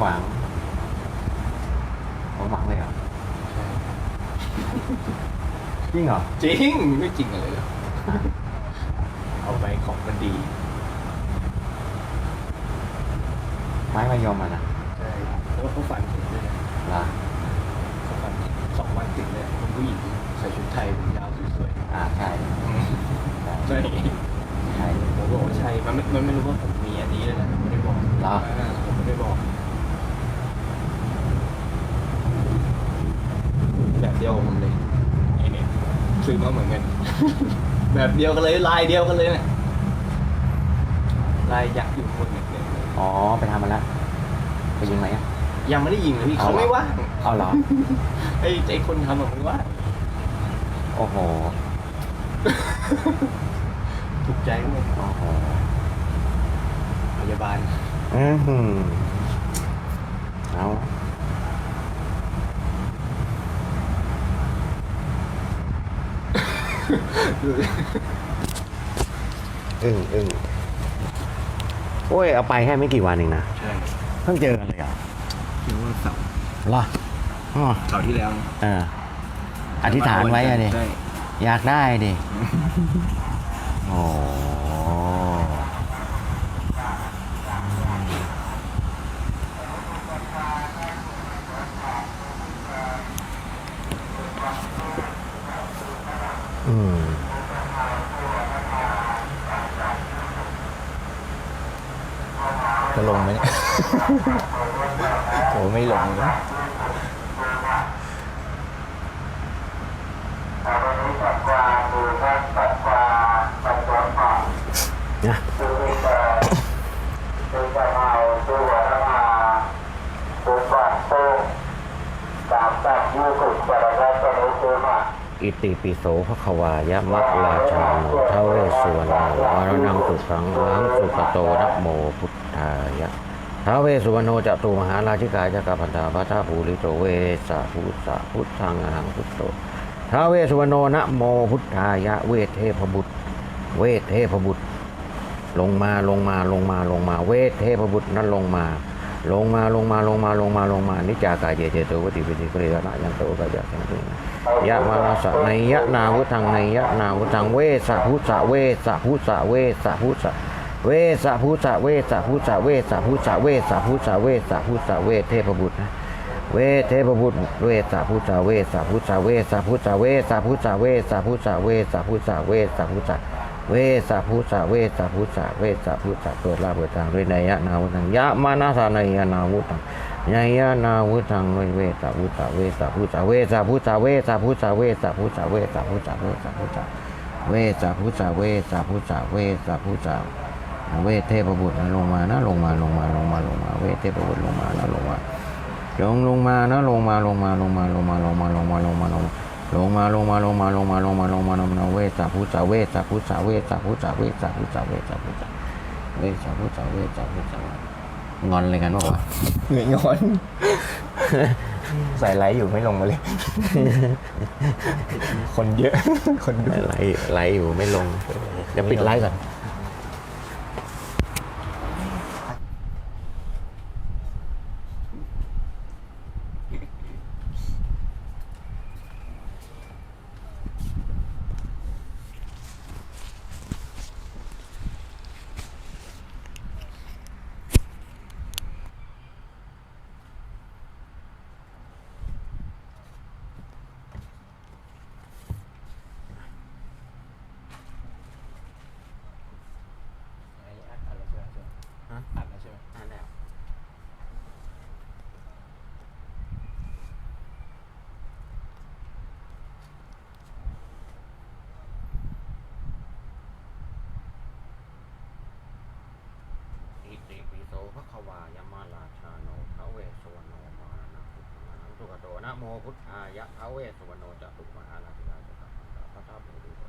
หวังสมหวังเลยเหรอจริงเหรอ จริง ไม่จริงอะไรเลยเอาไปของมันดี ไม้มายมอะนะใช่แล้วก็เขาฝันเห็นด้วยนะเหรอเขาฝันเห็นสองวันติดเลยเป็นผู้หญิงใส่ชุดไทยผมยาวสวยอ่าใช่ๆใช่ใช่ใช่ผมบอกว่าใช่มันไม่มันไม่รู้ว่าผมมีอันนี้เลยนะผมไม่ได้บอกเหรออ่าผมไม่ได้บอก แบบเดี ยวกับผมเลยนี่เนี่ยซื้อมาเหมือนกัน แบบเดียวกันเลยลายเดียวกันเลยนะลายยักษ์อยู่คนหนึ่งเลยอ๋อ ไปทำมาแล้วไปยิงไหมอะ ยังไม่ได้ยิงเลยพี่เอาเขาเหรอ ไม่ว่างเอาเหรอ ไอ้ไอ้คนทำแบบไม่ว่างโอ้โห ถูกใจเลยโอ้โหพยาบาล อือหือเอา อึ้งอึ้งโอ้ยเอาไปแค่ไม่กี่วันเองนะใช่เพิ่งเจอกันเลยเหรอะคือว่าเสาร์เหรออ๋อเสาร์ที่แล้วเอออธิษฐานไว้อะดิใช่อยากได้ดิโอ้อืม จะลงไหมเนี่ย โอ้ไม่หลงเลยนะอิติปิโสภควายะมะราชาโนทเวสุวรรณวารนังสุสังลังสุขโตนะโมพุทธายะ ท้าเวสุวรรณโนจตุมหาราชิกายจักรพันธาพัทธภูริโตเวสะพุทธะพุทธังอหังพุทโตท้าเวสุวรรณโนนะโมพุทธายะเวทเทพบุตร เวทเทพบุตร ลงมาลงมาลงมาลงมา เวทเทพบุตรนั้นลงมา ลงมาลงมาลงมาลงมาลงมานิจจากายเจเจโตวติปิติกริยานะยันโตกายะสังเกยะมานาสะในยะนาวุธังในยะนาวุธังเวสะพุสะเวสะพุสะเวสะพุสะ เวสะพุสะเวสะพุสะเวสะพุสะเวสะพุสะเวสะพุสะเวเทพบุตรนะเวเทพบุตรเวสาพุทธาเวสาพุทธาเวสาพุทธาเวสาพุทธาเวสาพุทธาเวสาพุทธาเวสาพุทธาเวสาพุทธาเวสาพุทธาเวสาพุทธาเปิดลาเปิดทางด้วยนัยยะนาวุธังยะมานาสานยะนาวุธังยะยยะนาวุธังเวสาพุทธาเวสาพุทธาเวสาพุทธาเวสาพุทธาเวสาพุทธาเวสาพุทธาเวสาพุทธาเวสาพุทธาเวสาพุทธาเวสาพุทธา เวทเทพบุตรลงมานะลงมาลงมาลงมาลงมาเวทเทพบุตรลงมานะลงมาลงลงมานะลงมาลงมาลงมาลงมาลงมาลงมาลงมาลงมาลงมาลงมาลงมาลงมาลงมาลงมาลงมาเวสาพุสาเวสาพุสาเวสาพุสาเวสาพุสาเวสาพุสาเวสาพุสาเวสาพุสางอนเลยกันบอกว่าเหนื่อยงอนใส่ไลท์อยู่ไม่ลงมาเลย คนเยอะ คนดูไลฟ์ไลฟ์อยู่ไม่ลงเดี๋ยวปิดไลฟ์ก่อน ออ่านแล้วอิติปิโสภควายะมาราชาโนทเวสุวรรณโนมานะพุทธานังสุขโตนะโมพุทธายะทเวสุวรรณโนจะตุมหาราชิกาจักรพันธาพัทธภูริโต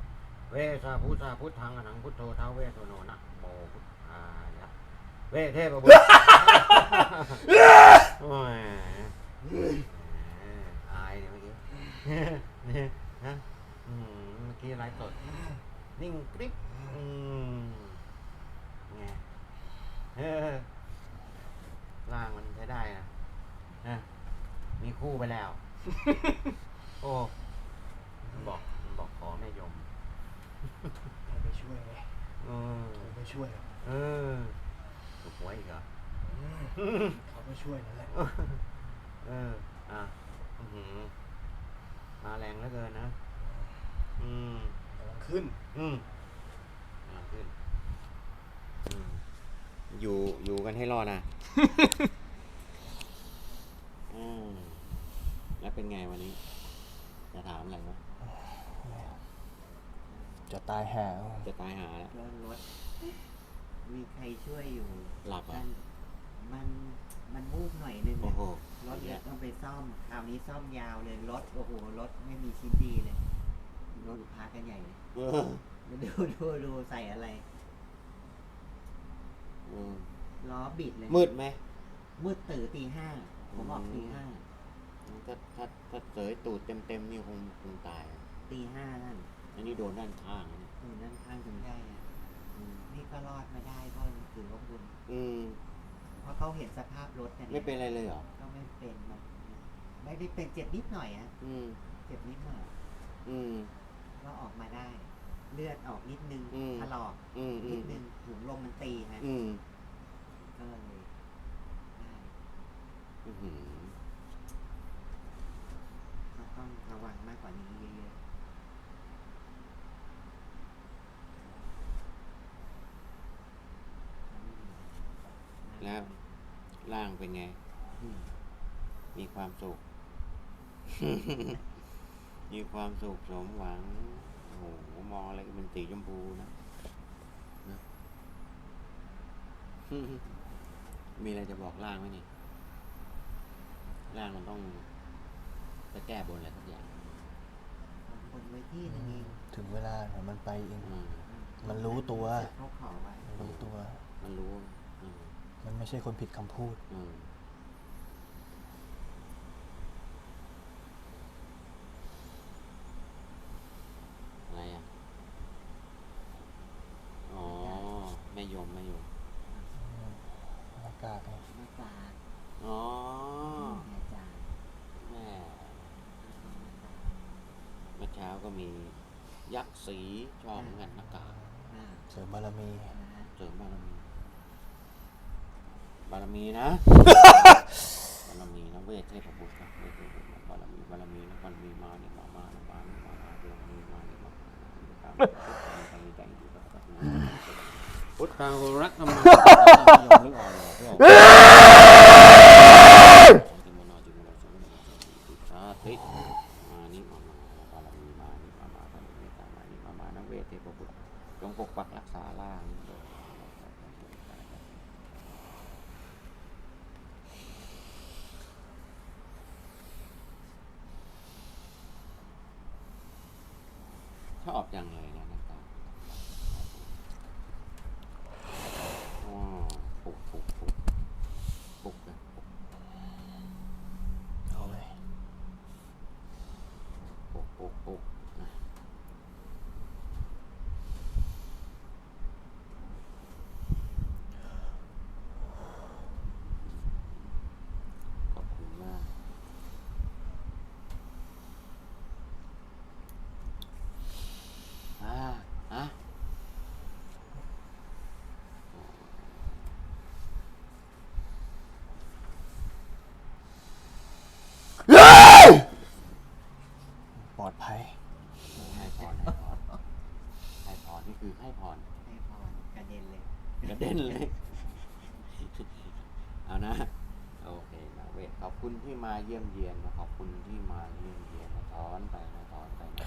เวสาพุทธาพุทธังอนังพุทโธทเวสุวรรณโนนะโมพุทธายะ เวเทพบุตรโอ้ยอายเนี่ยเมื่อกี้ เนี่ยนะอืมเมื่อกี้ไลฟ์สด นิ่งกริ๊บอืมไงเออไลางมันใช้ได้นะนะมีคู่ไปแล้ว โอ้มันบอกมันบอกขอแม่ยมให้ไปช่วยไงเออโทรไปช่วยอะเออ ถูกหวยอีกเหรอเขาไปช่วยนั่นแหละเออ อะอื้อหือมาแรงเหลือเกินนะ อืม กำลังขึ้น อืมอ่าขึ้นอืมอยู่อยู่กันให้รอดนะ อืมแล้วเป็นไงวันนี้ จะถามอะไรไหมจะตายแหวจะตายหาแล้วรถรถ มีใครช่วยอยู่หลับมัอะนมันมันวูบหน่อยนึงโอ้อะโหรถเนี่ยต้องไปซ่อมคราวนี้ซ่อมยาวเลยรถโอ้โหรถไม่มีชิ้นดีเลยรถพากันใหญ่เลยเออดูดูดูใส่อะไรอืมล้อบิดเลยมืดไหม มืดตื่นตีห้าผมบอกอืมตีห้าถ้าถ้าถ้าเสยตูดเต็มเต็มๆนี่คงคงตาย ตีห้านั่นอันนี้โดนด้านข้างนะอยู่นั่นข้างถึงได้อะอืม นี่ก็รอดมาได้ก็ถือว่าบุญอืม เพราะเขาเห็นสภาพรถกันไม่เป็นไรเลยเหรอ ก็ไม่เป็นมันไม่ได้เป็นเจ็บนิดหน่อยอะอืม เจ็บนิดหน่อยอืม ก็ออกมาได้ เลือดออกนิดนึงอืม ถลอกอืม อืนิม ดนึงถุงลมมันตีฮะอืมก็เลยได้อื้อหือก็ต้องระวังมากกว่านี้เยอะๆ แล้วร่างเป็นไงอืมมีความสุข มีความสุขสมหวังโอ้โหมองอะไรก็เป็นสีชมพูนะนะมีอะไรจะบอกร่างไหมนี่ร่างมันต้องไปแก้บนอะไรสักอย่างคนไว้ที่นึงเองถึงเวลาเดี๋ยวมันไปเอง อืมมันรู้ตัว เขาขอไว้รู้ตัว มันรู้อื มมันไม่ใช่คนผิดคำพูด อืมอะไรอะ อ๋อแม่ยมแม่ยม อากาศไงมาฝากอ๋ออาจารย์แม่เมื่อเช้าก็มียักษ์สีชอบเหมือนกันหน้ากากอ่าเสริมบารมีนะฮะเสริมบารมี บารมีนะ บารมีนะเวทเทพบุตรนะเวทเทพบุตรนะบารมีบารมีนะบารมีมาเนี่ยมามานะมาเนี่ยมามาเดี๋ยวมีมาเนี่ยมาตามใจใจอยู่กับกับพุทธังรักธรรมะยอมนึกออกเลยนึกออกจิมโนจิมโนจิมโนจิสาธิมานี่มามาบารมีมานี่มามาบารมีตามมานี่มามานะเวทเทพบุตรจงปกปักรักษาล่างโดย ช อบจังเลย เฮ้ยปลอดภัยให้พรให้พรให้พรนี่คือให้พรให้พรกระเด็นเลย กระเด็นเลย เอานะ โอเคนะเวทขอบคุณที่มาเยี่ยมเยียนนะขอบคุณที่มาเยี่ยมเยียนนะถอนไปนะถอนไปนะ